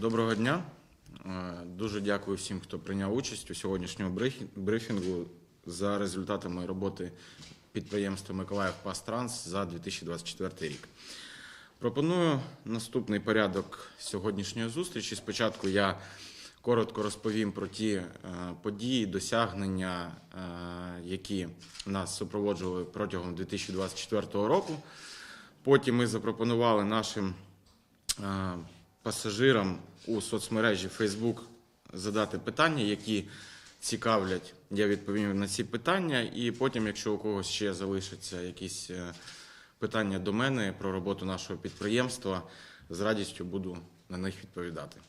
Доброго дня. Е, Дуже дякую всім, хто прийняв участь у сьогоднішньому брифінгу за результатами роботи підприємства Миколаїв Пастранс за 2024 рік. Пропоную наступний порядок сьогоднішньої зустрічі. Спочатку я коротко розповім про ті е, події, досягнення, е, які нас супроводжували протягом 2024 року. Потім ми запропонували нашим пасажирам у соцмережі Facebook задати питання, які цікавлять. Я відповім на ці питання, і потім, якщо у когось ще залишаться якісь е, питання до мене про роботу нашого підприємства, з радістю буду на них відповідати.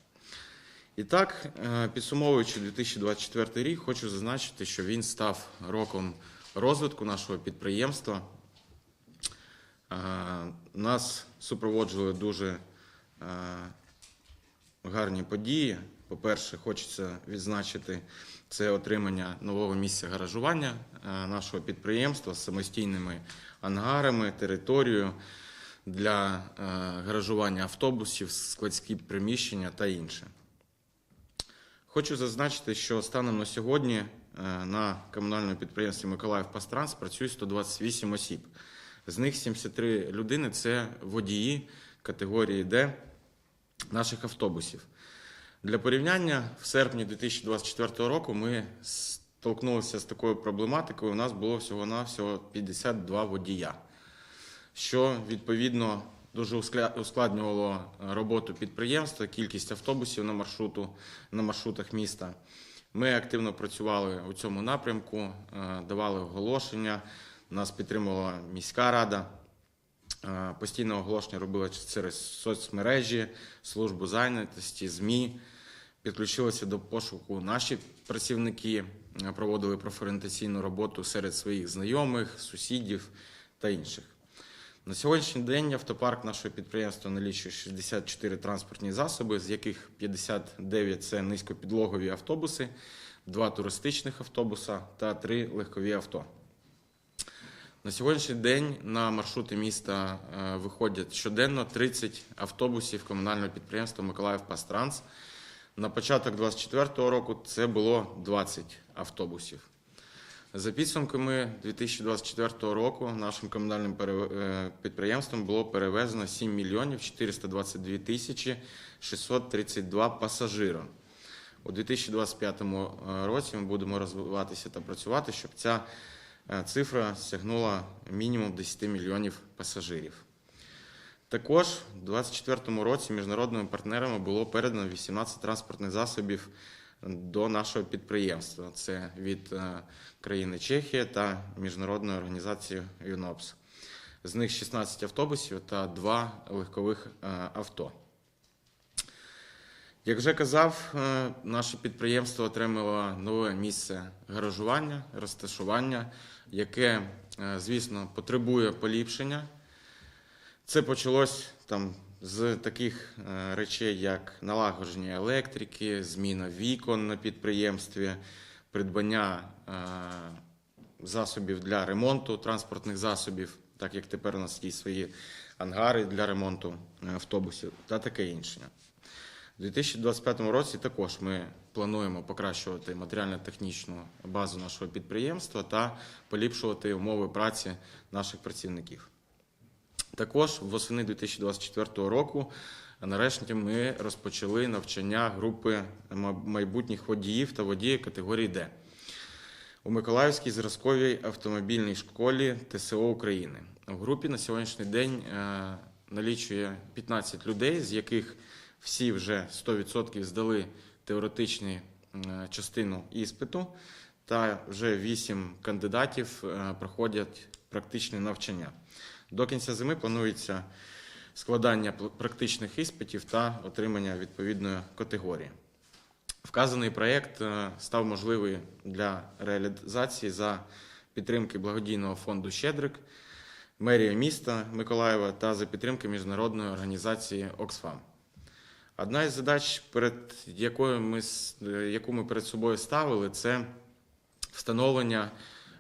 І так, е, підсумовуючи 2024 рік, хочу зазначити, що він став роком розвитку нашого підприємства. Е, Нас супроводжували дуже гарні події. По-перше, хочеться відзначити це отримання нового місця гаражування е, нашого підприємства з самостійними ангарами, територією для е, гаражування автобусів, складські приміщення та інше. Хочу зазначити, що станом на сьогодні е, на комунальному підприємстві Миколаїв Пастранс працює 128 осіб. З них 73 людини це водії категорії Д наших автобусів. Для порівняння, в серпні 2024 року ми столкнулися з такою проблематикою. У нас було всього-навсього 52 водія, що відповідно дуже ускладнювало роботу підприємства, кількість автобусів на маршруту на маршрутах міста. Ми активно працювали у цьому напрямку, е, давали оголошення. Нас підтримувала міська рада. Е, Постійне оголошення робили через соцмережі, службу зайнятості, ЗМІ. Підключилися до пошуку наші працівники, е, проводили профорієнтаційну роботу серед своїх знайомих, сусідів та інших. На сьогоднішній день автопарк нашого підприємства налічує 64 транспортні засоби, з яких 59 це низькопідлогові автобуси, 2 туристичних автобуса та 3 легкові авто. На сьогоднішній день на маршрути міста е, виходять щоденно 30 автобусів комунального підприємства Миколаїв Пастранс. На початок 2024 року це було 20 автобусів. За підсумками 2024 року нашим комунальним е, підприємством було перевезено 7 мільйонів 422 тисячі 632 пасажира. У 2025 році ми будемо розвиватися та працювати, щоб ця е, цифра сягнула мінімум 10 мільйонів пасажирів. Також у 2024 році міжнародними партнерами було передано 18 транспортних засобів до нашого підприємства. Це від е, країни Чехія та міжнародної організації ЮНОПС. З них 16 автобусів та 2 легкових е, авто. Як вже казав, е, наше підприємство отримало нове місце гаражування, розташування, яке, е, звісно, потребує поліпшення. Це почалось там з таких е, речей, як налагодження електрики, зміна вікон на підприємстві, придбання е, засобів для ремонту транспортних засобів, так як тепер у нас є свої ангари для ремонту автобусів та таке інше. У 2025 році також ми плануємо покращувати матеріально-технічну базу нашого підприємства та поліпшувати умови праці наших працівників. Також восени 2024 року нарешті ми розпочали навчання групи майбутніх водіїв та водіїв категорії Д у Миколаївській зразковій автомобільній школі ТСО України. В групі на сьогоднішній день е, налічує 15 людей, з яких всі вже 100% здали теоретичну е, частину іспиту, та вже 8 кандидатів е, проходять практичне навчання. До кінця зими планується складання практичних іспитів та отримання відповідної категорії. Вказаний проєкт е, став можливий для реалізації за підтримки благодійного фонду Щедрик, мерія міста Миколаєва та за підтримки міжнародної організації Оксфам. Одна із задач, перед якою ми, е, яку ми перед собою ставили, це встановлення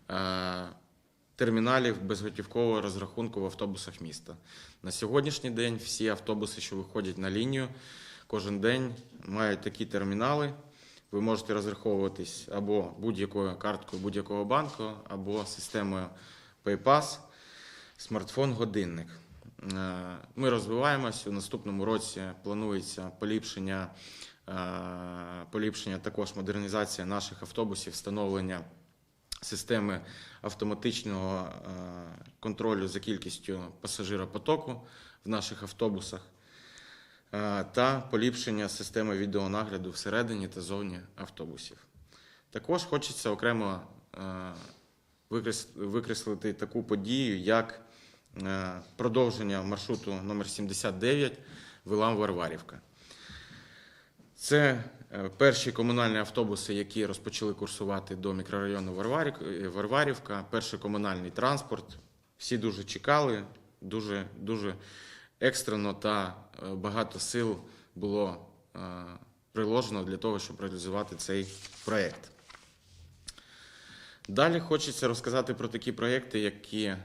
е, терміналів безготівкового розрахунку в автобусах міста. На сьогоднішній день всі автобуси, що виходять на лінію, кожен день мають такі термінали. Ви можете розраховуватись або будь-якою карткою будь-якого банку, або системою PayPass, смартфон, годинник. Е, Ми розвиваємося. У наступному році планується поліпшення, е, поліпшення також модернізація наших автобусів, встановлення системи автоматичного е, контролю за кількістю пасажиропотоку в наших автобусах е, та поліпшення системи відеонагляду всередині та зовні автобусів. Також хочеться окремо е, викреслити таку подію, як е, продовження маршруту номер 79 Вилам-Варварівка. Це е, перші комунальні автобуси, які розпочали курсувати до мікрорайону е, Варварівка. Перший комунальний транспорт. Всі дуже чекали, дуже, дуже екстрено та е, багато сил було е, приложено для того, щоб реалізувати цей проєкт. Далі хочеться розказати про такі проєкти, які е,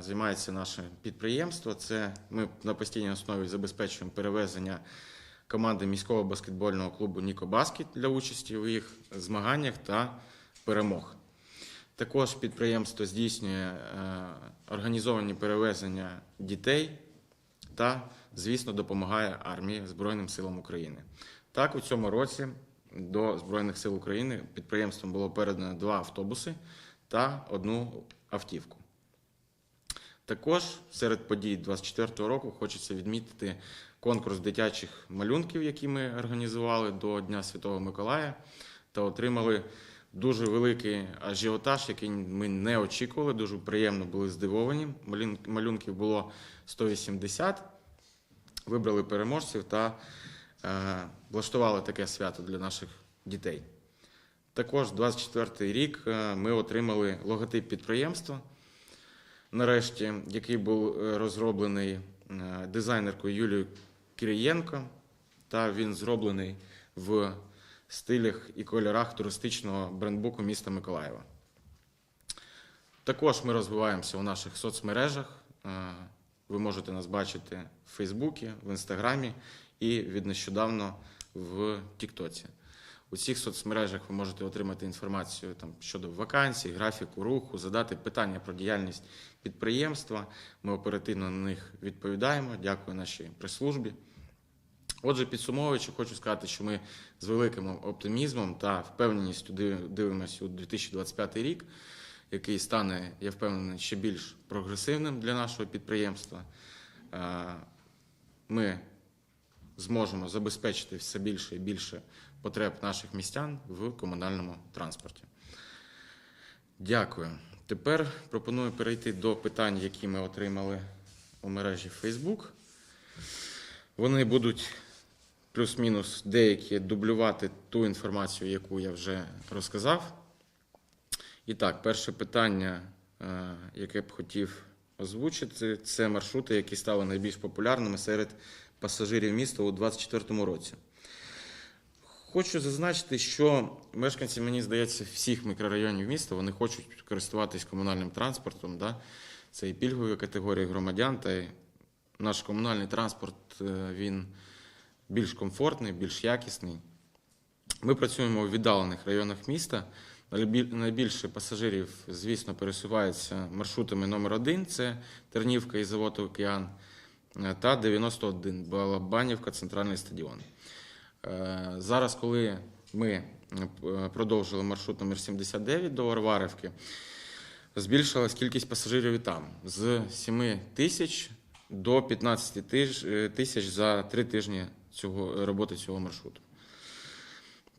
займається наше підприємство. Це ми на постійній основі забезпечуємо перевезення команди міського баскетбольного клубу Ніко Баскет для участі у їх змаганнях та перемог. Також підприємство здійснює е, організовані перевезення дітей та, звісно, допомагає армії Збройним силам України. Так, у цьому році до Збройних сил України підприємством було передано два автобуси та одну автівку. Також серед подій 24-го року хочеться відмітити конкурс дитячих малюнків, який ми організували до Дня Святого Миколая, та отримали дуже великий ажіотаж, який ми не очікували. Дуже приємно були здивовані. Малюнків було 180. Вибрали переможців та влаштували таке свято для наших дітей. Також 24-й рік е, ми отримали логотип підприємства нарешті, який був е, розроблений е, дизайнеркою Юлією Кирієнко, та він зроблений в стилях і кольорах туристичного брендбуку міста Миколаєва. Також ми розвиваємося у наших соцмережах. Е, Ви можете нас бачити в Фейсбуці, в Інстаграмі і від нещодавно в Тіктоці. У цих соцмережах ви можете отримати інформацію там, щодо вакансій, графіку руху, задати питання про діяльність підприємства. Ми оперативно на них відповідаємо. Дякую нашій прес-службі. Отже, підсумовуючи, хочу сказати, що ми з великим оптимізмом та впевненістю дивимося у 2025 рік, який стане, я впевнений, ще більш прогресивним для нашого підприємства. Е, Ми зможемо забезпечити все більше і більше потреб наших містян в комунальному транспорті. Дякую. Тепер пропоную перейти до питань, які ми отримали у мережі Facebook. Вони будуть плюс-мінус деякі дублювати ту інформацію, яку я вже розказав. І так, перше питання, е, яке б хотів озвучити, це маршрути, які стали найбільш популярними серед пасажирів міста у 2024 році. Хочу зазначити, що мешканці, мені здається, всіх мікрорайонів міста вони хочуть користуватись комунальним транспортом. Да? Це і пільгові категорії громадян, та й наш комунальний транспорт е, він більш комфортний, більш якісний. Ми працюємо у віддалених районах міста. Найбільше пасажирів, звісно, пересуваються маршрутами номер 1 це Тернівка і завод Океан, та 91 Балабанівка, центральний стадіон. Е, Зараз, коли ми е, продовжили маршрут номер 79 до Варварівки, збільшилась кількість пасажирів і там з 7 тисяч до 15 е, тисяч за три тижні цього, роботи цього маршруту.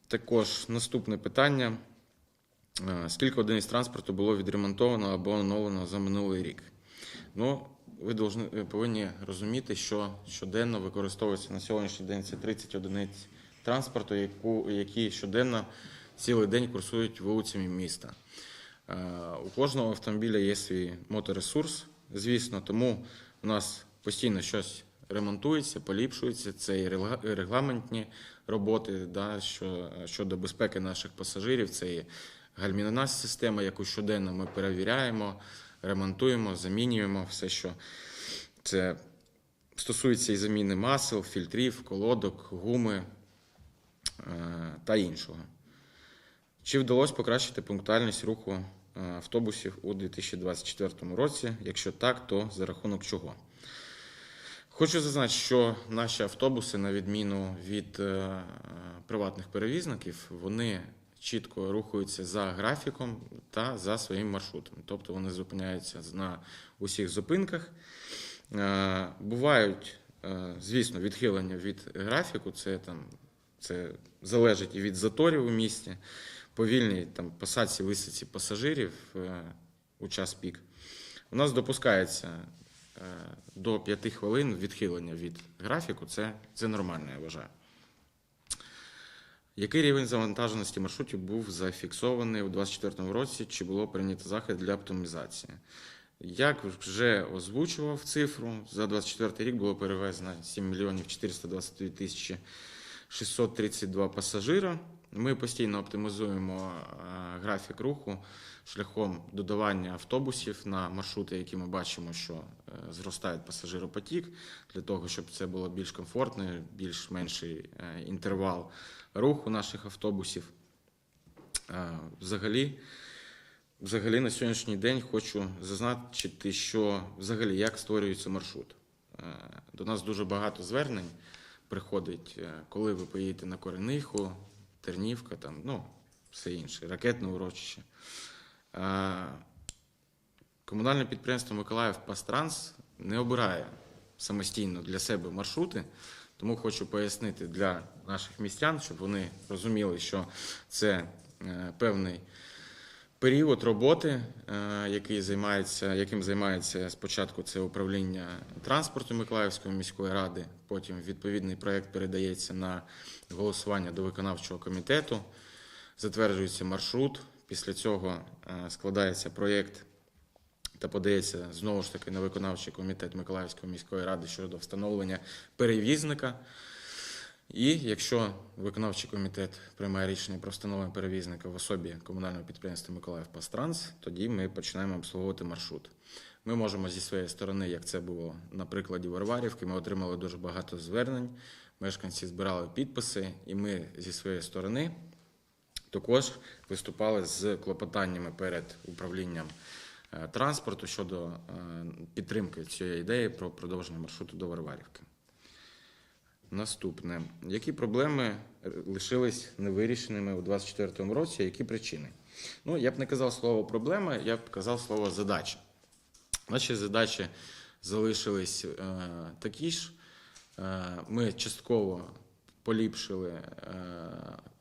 Також наступне питання. Е, Скільки одиниць транспорту було відремонтовано або оновлено за минулий рік? Ну, ви е, повинні розуміти, що щоденно використовується на сьогоднішній день це 30 одиниць транспорту, яку, які щоденно цілий день курсують вулицями міста. Е, У кожного автомобіля є свій моторесурс, звісно, тому у нас постійно щось ремонтується, поліпшується. Це і регламентні роботи да, що, щодо безпеки наших пасажирів. Це і гальмівна система, яку щоденно ми перевіряємо, ремонтуємо, замінюємо все, що це Стосується і заміни масел, фільтрів, колодок, гуми е, та іншого. Чи вдалося покращити пунктуальність руху е, автобусів у 2024 році? Якщо так, то за рахунок чого? Хочу зазначити, що наші автобуси, на відміну від е, приватних перевізників, вони чітко рухаються за графіком та за своїм маршрутом. Тобто вони зупиняються на усіх зупинках. Е, Бувають, е, звісно, відхилення від графіку, це там це залежить і від заторів у місті, повільній там посадці висадці пасажирів е, у час пік. У нас допускається до 5 хвилин відхилення від графіку. Це, це нормально, я вважаю. Який рівень завантаженості маршрутів був зафіксований у 2024 році? Чи було прийнято захід для оптимізації? Як вже озвучував цифру, за 2024 рік було перевезено 7 мільйонів 422 тисячі 632 пасажира. Ми постійно оптимізуємо е, графік руху шляхом додавання автобусів на маршрути, які ми бачимо, що е, зростає пасажиропотік, для того, щоб це було більш комфортно, більш менший е, інтервал руху наших автобусів. Е, Взагалі, взагалі на сьогоднішній день хочу зазначити, що взагалі як створюється маршрут. Е, До нас дуже багато звернень приходить, е, коли ви поїдете на Корениху, Тернівка, там, ну, все інше, ракетне урочище. Комунальне підприємство Миколаїв Пастранс не обирає самостійно для себе маршрути, тому хочу пояснити для наших містян, щоб вони розуміли, що це е, певний період роботи, е, який займається, яким займається спочатку це управління транспорту Миколаївської міської ради, потім відповідний проект передається на голосування до виконавчого комітету, затверджується маршрут. Після цього е, складається проєкт та подається знову ж таки на виконавчий комітет Миколаївської міської ради щодо встановлення перевізника. І якщо виконавчий комітет приймає рішення про встановлення перевізника в особі комунального підприємства Миколаїв Пастранс, тоді ми починаємо обслуговувати маршрут. Ми можемо зі своєї сторони, як це було на прикладі Варварівки, ми отримали дуже багато звернень. Мешканці збирали підписи, і ми зі своєї сторони також виступали з клопотаннями перед управлінням транспорту щодо е, підтримки цієї ідеї про продовження маршруту до Варварівки. Наступне. Які проблеми лишились невирішеними у 2024 році? Які причини? Ну, я б не казав слово проблема, я б казав слово задача. Наші задачі залишились е, такі ж. Е, ми частково поліпшили е,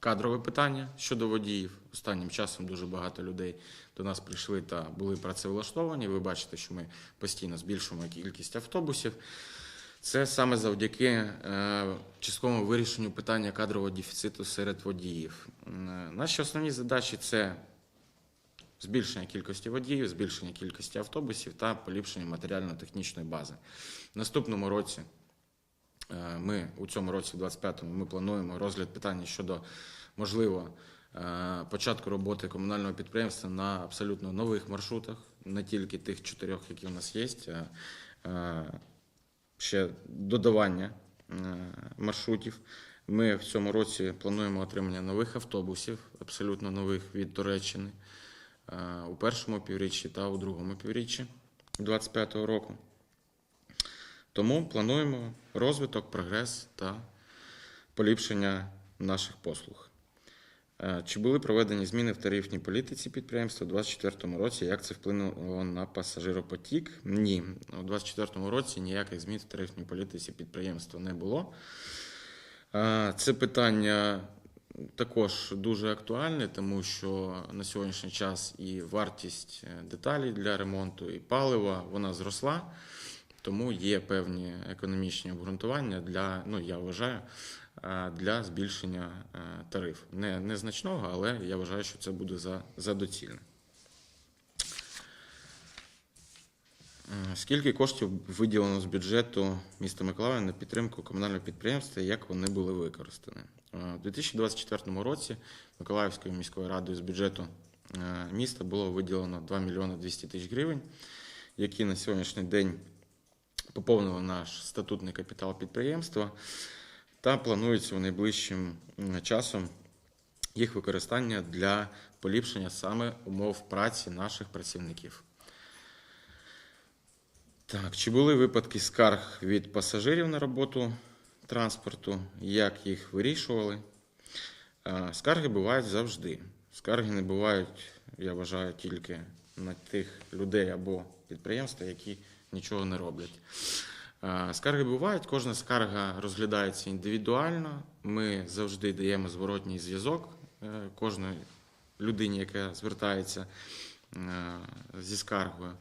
кадрове питання щодо водіїв. Останнім часом дуже багато людей до нас прийшли та були працевлаштовані. Ви бачите, що ми постійно збільшуємо кількість автобусів. Це саме завдяки е, частковому вирішенню питання кадрового дефіциту серед водіїв. Наші основні задачі це збільшення кількості водіїв, збільшення кількості автобусів та поліпшення матеріально-технічної бази. В наступному році ми у цьому році, в 25-му, ми плануємо розгляд питання щодо можливо е, початку роботи комунального підприємства на абсолютно нових маршрутах, не тільки тих чотирьох, які у нас є. а, е, ще додавання е, маршрутів. Ми в цьому році плануємо отримання нових автобусів, абсолютно нових від Туреччини е, у першому півріччі та у другому півріччі 2025 року. Тому плануємо розвиток, прогрес та поліпшення наших послуг. Е, Чи були проведені зміни в тарифній політиці підприємства у 2024 році? Як це вплинуло на пасажиропотік? Ні. У 2024 році ніяких змін в тарифній політиці підприємства не було. Е, Це питання також дуже актуальне, тому що на сьогоднішній час і вартість е, деталей для ремонту, і палива вона зросла. Тому є певні економічні обґрунтування для, ну я вважаю, е, для збільшення е, тарифу. Не незначного, але я вважаю, що це буде за, за доцільне. Е, Скільки коштів виділено з бюджету міста Миколаєва на підтримку комунального підприємства і як вони були використані? У 2024 році Миколаївською міською радою з бюджету міста було виділено 2 мільйони 200 тисяч гривень, які на сьогоднішній день поповнили наш статутний капітал підприємства та планується у найближчим часом їх використання для поліпшення саме умов праці наших працівників. Так, чи були випадки скарг від пасажирів на роботу транспорту? Як їх вирішували? Скарги бувають завжди. Скарги не бувають, я вважаю, тільки на тих людей або підприємства, які нічого не роблять. Е, Скарги бувають, кожна скарга розглядається індивідуально. Ми завжди даємо зворотній зв'язок е, кожної людині, яка звертається е, зі скаргою.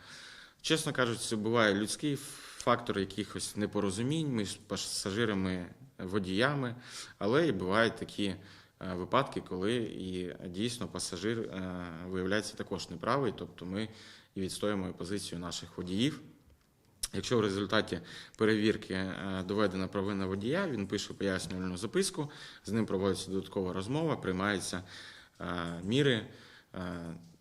Чесно кажучи, це буває людський фактор якихось непорозумінь між пасажирами, водіями, але і бувають такі випадки, коли і дійсно пасажир виявляється також неправий, тобто ми і відстоюємо позицію наших водіїв. Якщо в результаті перевірки е, доведена провина водія, він пише пояснювальну записку, з ним проводиться додаткова розмова, приймаються е, міри е,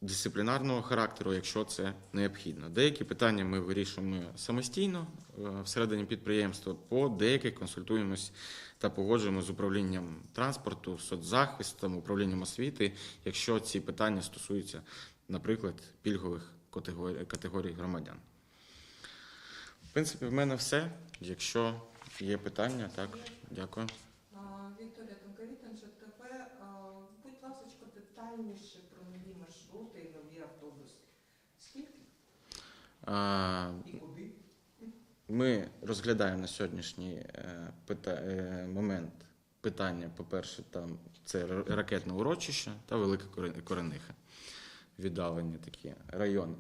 дисциплінарного характеру, якщо це необхідно. Деякі питання ми вирішуємо самостійно всередині підприємства, по деяких консультуємось та погоджуємо з управлінням транспорту, соцзахистом, управлінням освіти, якщо ці питання стосуються, наприклад, пільгових категорій громадян. В принципі, в мене все. Якщо є питання, так, дякую. Вікторія Тонкавітин, ЖТП. Будь ласка, детальніше про нові маршрути і нові автобуси. Скільки А, і куди? Ми розглядаємо на сьогоднішній е, пита- е, момент питання, по-перше, там це ракетне урочище та Велика Корениха. Віддалені такі райони.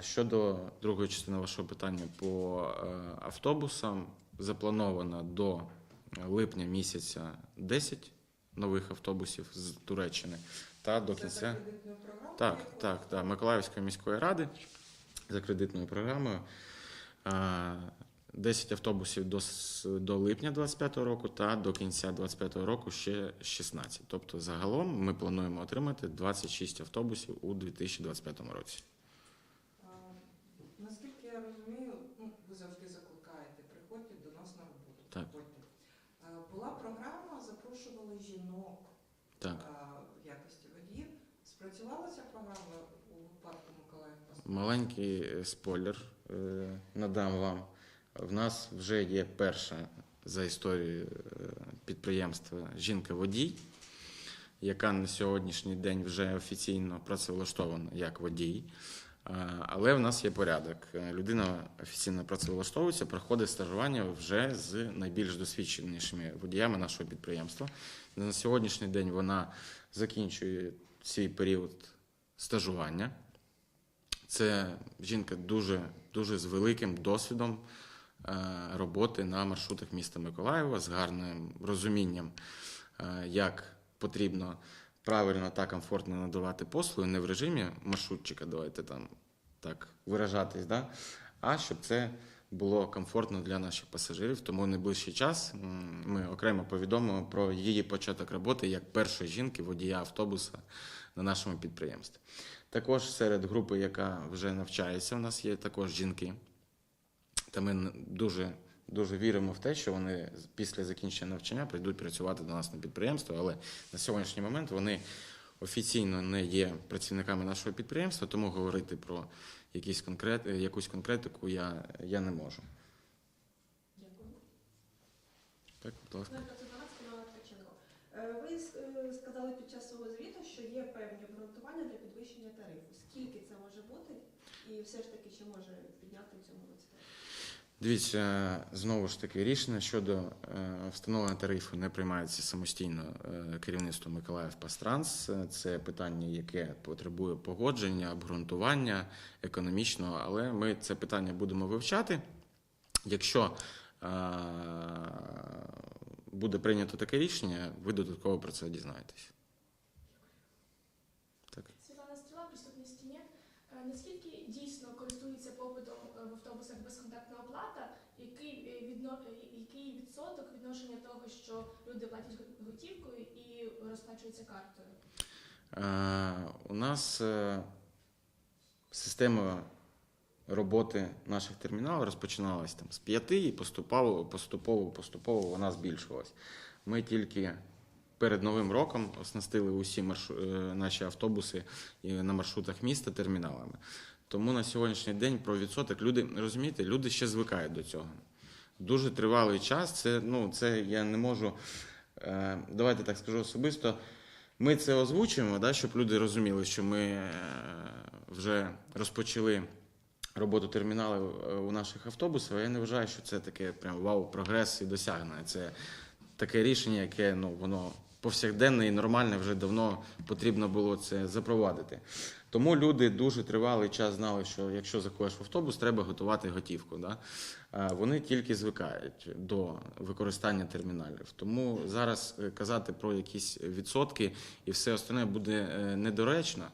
Щодо другої частини вашого питання по е, автобусам, заплановано до липня місяця 10 нових автобусів з Туреччини та до кінця. Так, так, так. Миколаївської міської ради за кредитною програмою. А, 10 автобусів до, до липня 25 року та до кінця 25 року ще 16. Тобто загалом ми плануємо отримати 26 автобусів у 2025 році. А, Наскільки я розумію, ну, ви завжди закликаєте, приходьте до нас на роботу. Так. приходьте. А, Була програма, запрошували жінок Так. а, в якості водіїв. Спрацювала ця програма у випадку Миколаїв Маленький е, спойлер е, надам вам. В нас вже є перша за історією е, підприємства жінка-водій, яка на сьогоднішній день вже офіційно працевлаштована як водій. Але в нас є порядок. Людина офіційно працевлаштовується, проходить стажування вже з найбільш досвідченішими водіями нашого підприємства. На сьогоднішній день вона закінчує свій період стажування. Це жінка дуже, дуже з великим досвідом е, роботи на маршрутах міста Миколаєва, з гарним розумінням, е, як потрібно правильно та комфортно надавати послуги, не в режимі маршрутчика, давайте там так виражатись, да? а щоб це було комфортно для наших пасажирів. Тому найближчий час ми окремо повідомимо про її початок роботи як першої жінки водія автобуса на нашому підприємстві. Також серед групи, яка вже навчається, у нас є також жінки. Та ми дуже, дуже віримо в те, що вони після закінчення навчання прийдуть працювати до нас на підприємство, але на сьогоднішній момент вони офіційно не є працівниками нашого підприємства, тому говорити про якісь конкрет, якусь конкретику я, я не можу. Дякую. Так, будь ласка. Е, Ви е, сказали під час свого звіту, що є певні обґрунтування для підвищення тарифу. Скільки це може бути? І все ж таки, чи може підняти в цьому році? Дивіться, знову ж таки, рішення щодо е, встановлення тарифу не приймається самостійно е, керівництвом Миколаїв Пастранс. Е, Це питання, яке потребує погодження, обґрунтування економічного, але ми це питання будемо вивчати. Якщо е, буде прийнято таке рішення, ви додатково про це дізнаєтесь. Так. Світлана Стріла, присутності ні. Е, Наскільки дійсно користується попитом е, в автобусах безконтактна оплата? Який, е, відно... е, який відсоток відношення того, що люди платять готівкою і розплачуються картою? Е, У нас е, система роботи наших терміналів розпочиналась там з п'яти і поступово, поступово, поступово вона збільшувалась. Ми тільки перед Новим роком оснастили усі маршу... е, наші автобуси на маршрутах міста терміналами. Тому на сьогоднішній день про відсоток люди розумієте, люди ще звикають до цього. Дуже тривалий час. Це ну це я не можу. Е, давайте так скажу особисто. Ми це озвучуємо, да, щоб люди розуміли, що ми е, вже розпочали роботу терміналів е, у наших автобусах. Я не вважаю, що це таке прям вау, прогрес і досягнення. Це таке рішення, яке ну воно повсякденне і нормальне вже давно потрібно було це запровадити. Тому люди дуже тривалий час знали, що якщо заходиш в автобус, треба готувати готівку. Да? Вони тільки звикають до використання терміналів. Тому зараз е, казати про якісь відсотки і все остальне буде е, недоречно.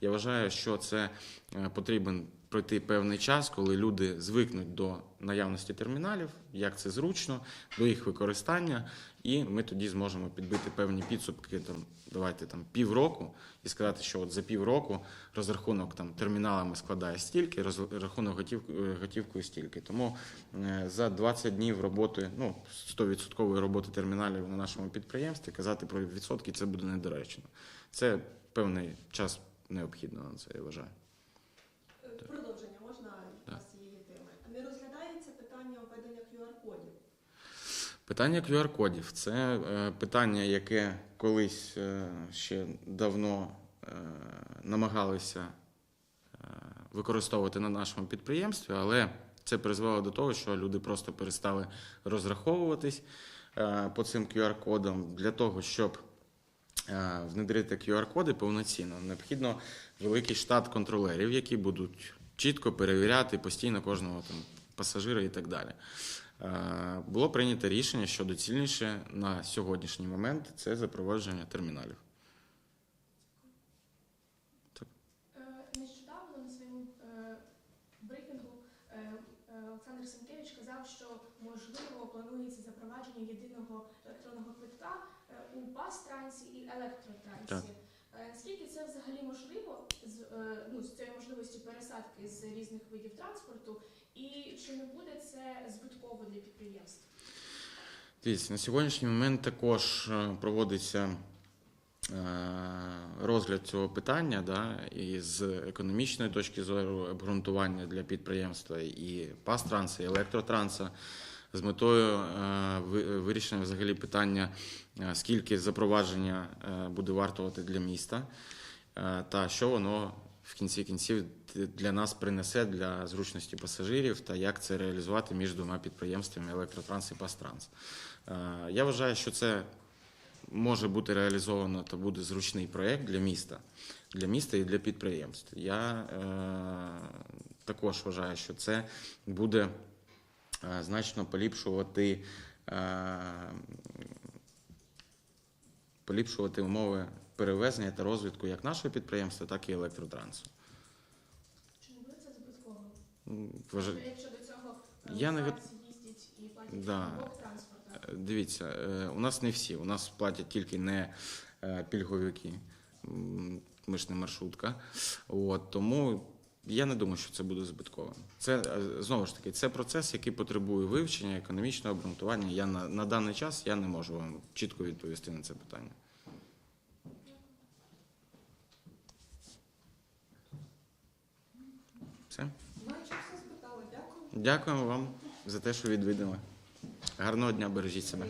Я вважаю, що це е, потрібен пройти певний час, коли люди звикнуть до наявності терміналів, як це зручно, до їх використання, і ми тоді зможемо підбити певні підсумки. Там давайте там півроку і сказати, що от за півроку розрахунок там терміналами складає стільки, розрахунок готів, е, готівкою стільки. Тому е, за 20 днів роботи, ну 100% роботи терміналів на нашому підприємстві казати про відсотки це буде недоречно. Це певний час необхідно на це, я вважаю. Е, Продовження можна Так. у вас цієї теми. Не розглядається питання введення QR-кодів. Питання QR-кодів це е, питання, яке колись е, ще давно е, намагалися використовувати на нашому підприємстві, але це призвело до того, що люди просто перестали розраховуватись по цим QR-кодам для того, щоб внедрити QR-коди повноцінно, необхідно великий штат контролерів, які будуть чітко перевіряти постійно кожного там пасажира і так далі. Е, Було прийнято рішення, що доцільніше на сьогоднішній момент це запровадження терміналів. Е, Нещодавно на своєму е, брифінгу Олександр Сенкевич казав, що можливо планується запровадження єдиного електронного квитка у пас-трансі і електротрансі. Наскільки це взагалі можливо з, ну, з цією можливістю пересадки з різних видів транспорту, і чи не буде це збитково для підприємств? Дивіться, на сьогоднішній момент також е, проводиться е, розгляд цього питання, да, і з економічної точки зору обґрунтування для підприємства і пастранса, і електротранса з метою е, вирішення взагалі питання, скільки запровадження буде вартувати для міста, та що воно в кінці кінців для нас принесе для зручності пасажирів та як це реалізувати між двома підприємствами електротранс і пастранс. Е, Я вважаю, що це може бути реалізовано та буде зручний проєкт для міста, для міста і для підприємств. Я е, також вважаю, що це буде е, значно поліпшувати, е, поліпшувати умови перевезення та розвитку як нашого підприємства, так і електротрансу. Чи не буде це збитково? Якщо до цього е, Я не їздять і платять Да. на. Дивіться, е, у нас не всі. У нас платять тільки не е, пільговики. Ми ж не маршрутка. От, тому я не думаю, що це буде збитковим. Це е, знову ж таки це процес, який потребує вивчення, економічного обґрунтування. Я на, на даний час я не можу вам чітко відповісти на це питання. Все. Дякуємо вам за те, що відвідали. Гарного дня, бережіть себе.